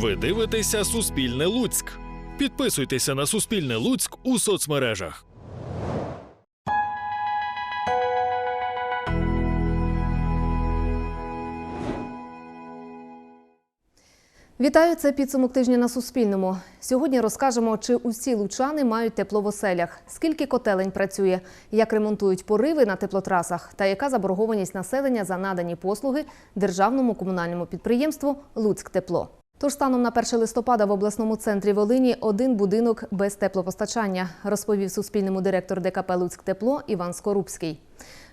Ви дивитеся Суспільне Луцьк. Підписуйтеся на Суспільне Луцьк у соцмережах. Вітаю, це підсумок тижня на Суспільному. Сьогодні розкажемо, чи усі лучани мають тепло в оселях, скільки котелень працює, як ремонтують пориви на теплотрасах та яка заборгованість населення за надані послуги державному комунальному підприємству Луцьктепло. Тож станом на 1 листопада в обласному центрі Волині один будинок без теплопостачання, розповів Суспільному директор ДКП Луцьктепло Іван Скорубський.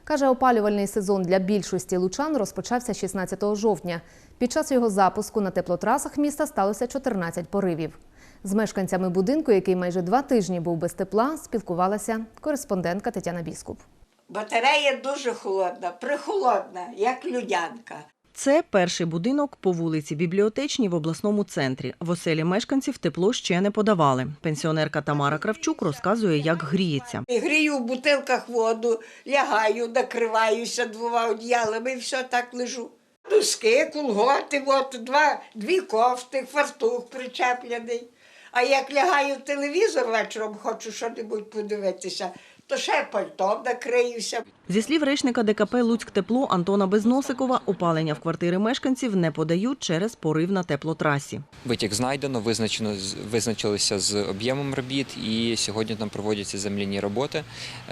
Каже, опалювальний сезон для більшості лучан розпочався 16 жовтня. Під час його запуску на теплотрасах міста сталося 14 поривів. З мешканцями будинку, який майже два тижні був без тепла, спілкувалася кореспондентка Тетяна Біскуп. Батарея дуже холодна, прихолодна, як людянка. Це перший будинок по вулиці Бібліотечній в обласному центрі. В оселі мешканців тепло ще не подавали. Пенсіонерка Тамара Кравчук розказує, як гріється. Грію в бутилках воду, лягаю, накриваюся двома одіялами і все так лежу. Дуски, кулготи, от два, дві кофти, фартух причеплений. А як лягаю в телевізор вечором, хочу що-небудь подивитися, то ще пальтом накриюся. Зі слів речника ДКП Луцьктепло Антона Безносикова, опалення в квартири мешканців не подають через порив на теплотрасі. Витік знайдено, визначено визначилися з об'ємом робіт, і сьогодні там проводяться земляні роботи.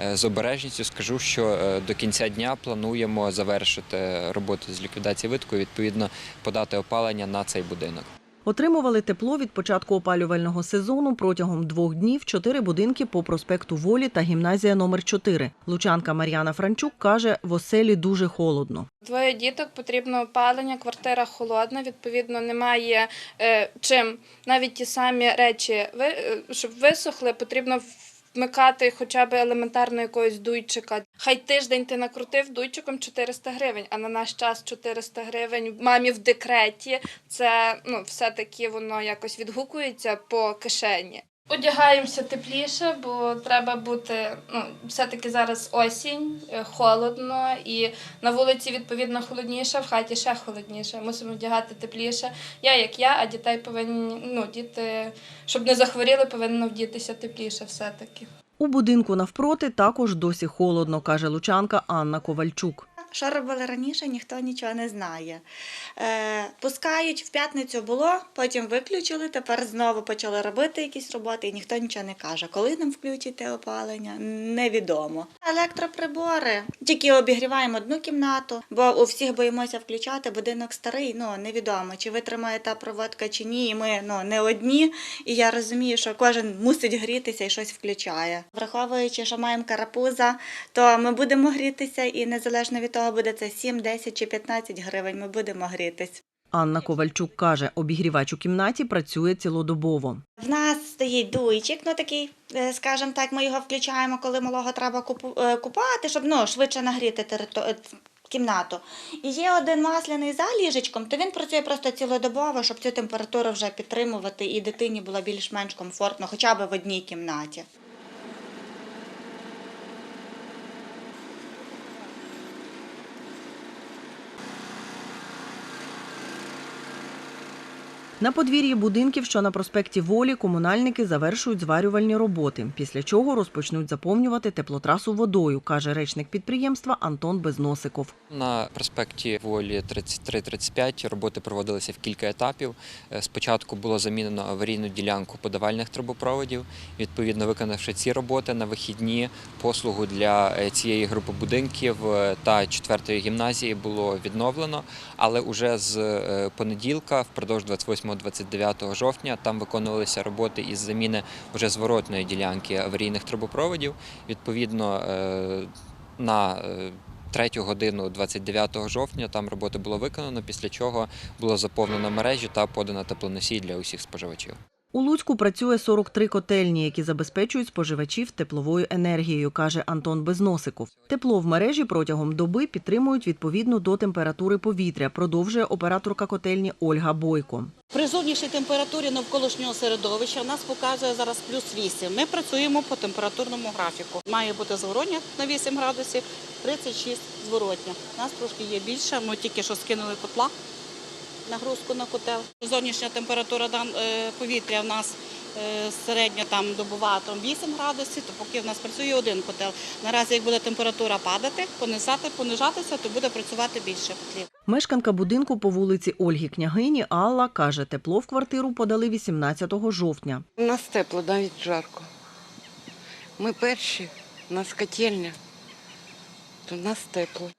Е, З обережністю скажу, що е, до кінця дня плануємо завершити роботу з ліквідації витку, і відповідно подати опалення на цей будинок. Отримували тепло від початку опалювального сезону протягом двох днів чотири будинки по проспекту Волі та гімназія номер 4 Лучанка Мар'яна Франчук каже, в оселі дуже холодно. Двоє діток потрібно опалення, квартира холодна. Відповідно, немає е, чим навіть ті самі речі, е, щоб висохли, потрібно вмикати хоча б елементарно якогось дуйчика. Хай тиждень ти накрутив дуйчиком 400 гривень, а на наш час 400 гривень мамі в декреті. Це ну, все-таки воно якось відгукується по кишені. Одягаємося тепліше, бо треба бути. Ну, все-таки зараз осінь, е, холодно, і на вулиці відповідно холодніше, в хаті ще холодніше. Мусимо вдягати тепліше. Я як я, а дітей повинні, ну, діти, щоб не захворіли, повинно вдітися тепліше все-таки. У будинку навпроти також досі холодно, каже лучанка Анна Ковальчук. Що робили раніше, ніхто нічого не знає. Е, пускають, в п'ятницю було, потім виключили, тепер знову почали робити якісь роботи, і ніхто нічого не каже. Коли нам включать те опалення, невідомо. Електроприбори. Тільки обігріваємо одну кімнату, бо у всіх боїмося включати. Будинок старий, ну невідомо, чи витримає та проводка чи ні. І ми ну, не одні. І я розумію, що кожен мусить грітися і щось включає. Враховуючи, що маємо карапуза, то ми будемо грітися, і незалежно від того, буде це 7, 10 чи 15 гривень, ми будемо грітись. Анна Ковальчук каже, обігрівач у кімнаті працює цілодобово. В нас стоїть дуйчик, ну такий, е, скажімо так, ми його включаємо, коли малого треба е, купати, щоб ну, швидше нагріти е, кімнату. І є один масляний за ліжечком, то він працює просто цілодобово, щоб цю температуру вже підтримувати і дитині було більш-менш комфортно, хоча б в одній кімнаті. На подвір'ї будинків, що на проспекті Волі, комунальники завершують зварювальні роботи, після чого розпочнуть заповнювати теплотрасу водою, каже речник підприємства Антон Безносиков. На проспекті Волі 33-35 роботи проводилися в кілька етапів. Е, Спочатку було замінено аварійну ділянку подавальних трубопроводів. Відповідно, виконавши ці роботи на вихідні, послугу для е, цієї групи будинків е, та четвертої гімназії було відновлено. Але уже з понеділка, впродовж 28-29 жовтня, там виконувалися роботи із заміни вже зворотної ділянки аварійних трубопроводів. Відповідно, е, на е, третю годину 29 жовтня там роботи було виконано, після чого було заповнено мережі та подано теплоносій для усіх споживачів. У Луцьку працює 43 котельні, які забезпечують споживачів тепловою енергією, каже Антон Безносиков. Тепло в мережі протягом доби підтримують відповідно до температури повітря, продовжує операторка котельні Ольга Бойко. При зовнішній температурі навколишнього середовища у нас показує зараз плюс 8. Ми працюємо по температурному графіку. Має бути зворотня на 8 градусів, 36 зворотня. У нас трошки є більше, ми тільки що скинули котла. Нагрузку на котел. Зовнішня температура е, повітря в нас е, середньо там добова там 8 градусів, то поки в нас працює один котел. Наразі, як буде температура падати, понижати, понижатися, то буде працювати більше котлів. Мешканка будинку по вулиці Ольги Княгині Алла каже, тепло в квартиру подали 18 жовтня. У нас тепло, навіть жарко. Ми перші, у нас котельня, то в нас тепло.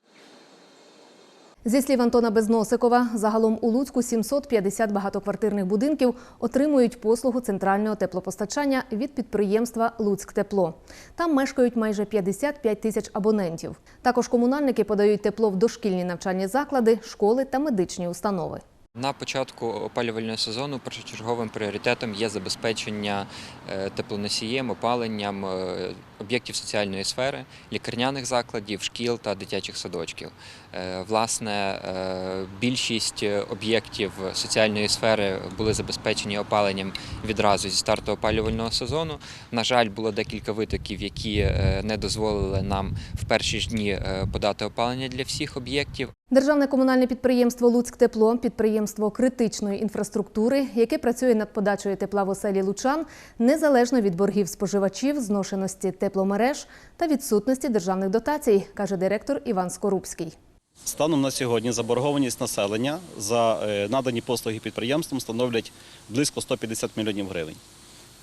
Зі слів Антона Безносикова, загалом у Луцьку 750 багатоквартирних будинків отримують послугу центрального теплопостачання від підприємства «Луцьктепло». Там мешкають майже 55 тисяч абонентів. Також комунальники подають тепло в дошкільні навчальні заклади, школи та медичні установи. На початку опалювального сезону першочерговим пріоритетом є забезпечення е, теплоносієм, опаленням е, об'єктів соціальної сфери, лікарняних закладів, шкіл та дитячих садочків. Е, Власне, е, більшість об'єктів соціальної сфери були забезпечені опаленням відразу зі старту опалювального сезону. На жаль, було декілька витоків, які е, не дозволили нам в перші ж дні е, подати опалення для всіх об'єктів. Державне комунальне підприємство «Луцьктепло» – підприємство критичної інфраструктури, яке працює над подачею тепла в оселі лучан, незалежно від боргів споживачів, зношеності тепломереж та відсутності державних дотацій, каже директор Іван Скорубський. Станом на сьогодні заборгованість населення за е, надані послуги підприємством становлять близько 150 мільйонів гривень.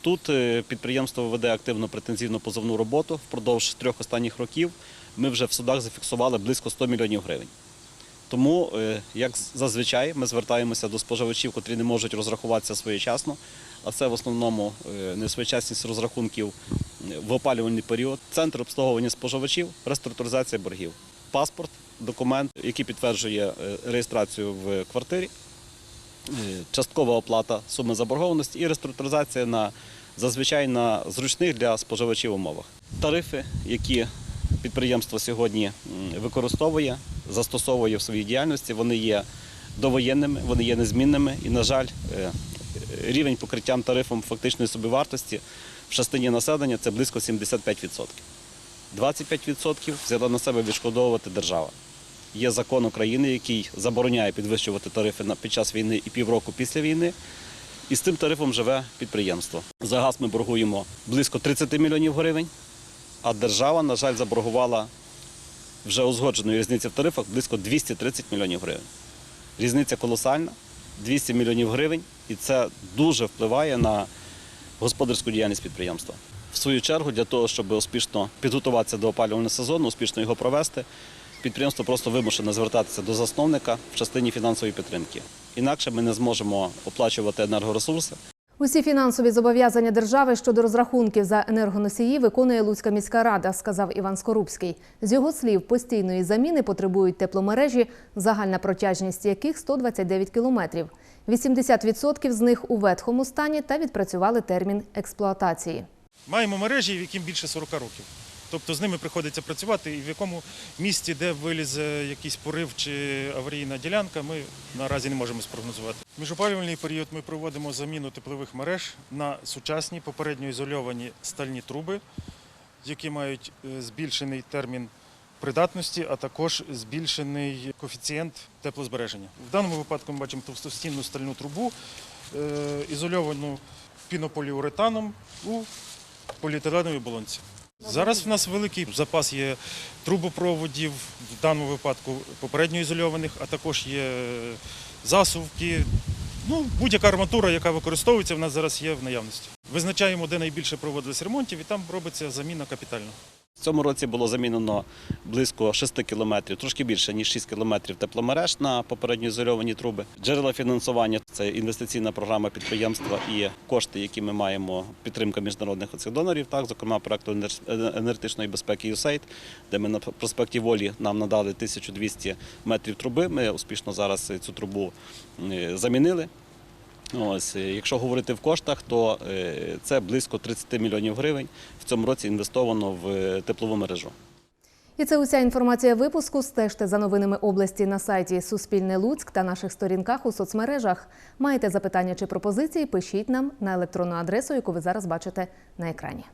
Тут е, підприємство веде активну претензійну позовну роботу. Впродовж трьох останніх років ми вже в судах зафіксували близько 100 мільйонів гривень. Тому, е, як зазвичай, ми звертаємося до споживачів, котрі не можуть розрахуватися своєчасно, а це в основному несвоєчасність розрахунків в опалювальний період. Центр обслуговування споживачів, реструктуризація боргів, паспорт, документ, який підтверджує е, реєстрацію в квартирі, е, часткова оплата суми заборгованості і реструктуризація на зазвичай на зручних для споживачів умовах. Тарифи, які підприємство сьогодні використовує, застосовує в своїй діяльності, вони є довоєнними, вони є незмінними і, на жаль, е, рівень покриття тарифом фактичної собівартості в частині населення це близько 75%. 25% взяла на себе відшкодовувати держава. Є закон України, який забороняє підвищувати тарифи під час війни і півроку після війни. І з цим тарифом живе підприємство. За газ ми боргуємо близько 30 мільйонів гривень, а держава, на жаль, заборгувала вже узгодженої різниці в тарифах близько 230 мільйонів гривень. Різниця колосальна 200 мільйонів гривень, і це дуже впливає на господарську діяльність підприємства. В свою чергу, для того, щоб успішно підготуватися до опалювального сезону, успішно його провести, підприємство просто вимушено звертатися до засновника в частині фінансової підтримки. Інакше ми не зможемо оплачувати енергоресурси, Усі фінансові зобов'язання держави щодо розрахунків за енергоносії виконує Луцька міська рада, сказав Іван Скорубський. З його слів, постійної заміни потребують тепломережі, загальна протяжність яких 129 кілометрів. 80% з них у ветхому стані та відпрацювали термін експлуатації. Маємо мережі, яким більше 40 років. Тобто з ними приходиться працювати, і в якому місці, де вилізе якийсь порив чи аварійна ділянка, ми наразі не можемо спрогнозувати. Міжопалювальний період ми проводимо заміну теплових мереж на сучасні попередньо ізольовані стальні труби, які мають е, збільшений термін придатності, а також збільшений коефіцієнт теплозбереження. В даному випадку ми бачимо товстостінну стальну трубу, е, ізольовану пінополіуретаном у поліетиленовій болонці. Зараз в нас великий запас є трубопроводів, в даному випадку попередньо ізольованих, а також є засувки. Ну, будь-яка арматура, яка використовується, в нас зараз є в наявності. Визначаємо, де найбільше проводились ремонтів, і там робиться заміна капітальна. В цьому році було замінено близько 6 кілометрів, трошки більше ніж 6 кілометрів тепломереж на попередньо ізольовані труби. Джерела фінансування це інвестиційна програма підприємства і кошти, які ми маємо, підтримка міжнародних оцих донорів, так, зокрема проекту енергетичної безпеки USAID, де ми на проспекті Волі нам надали 1200 метрів труби. Ми успішно зараз цю трубу замінили. Ось, е, якщо говорити в коштах, то е, це близько 30 мільйонів гривень в цьому році інвестовано в е, теплову мережу. І це уся інформація випуску. Стежте за новинами області на сайті Суспільне Луцьк та наших сторінках у соцмережах. Маєте запитання чи пропозиції? Пишіть нам на електронну адресу, яку ви зараз бачите на екрані.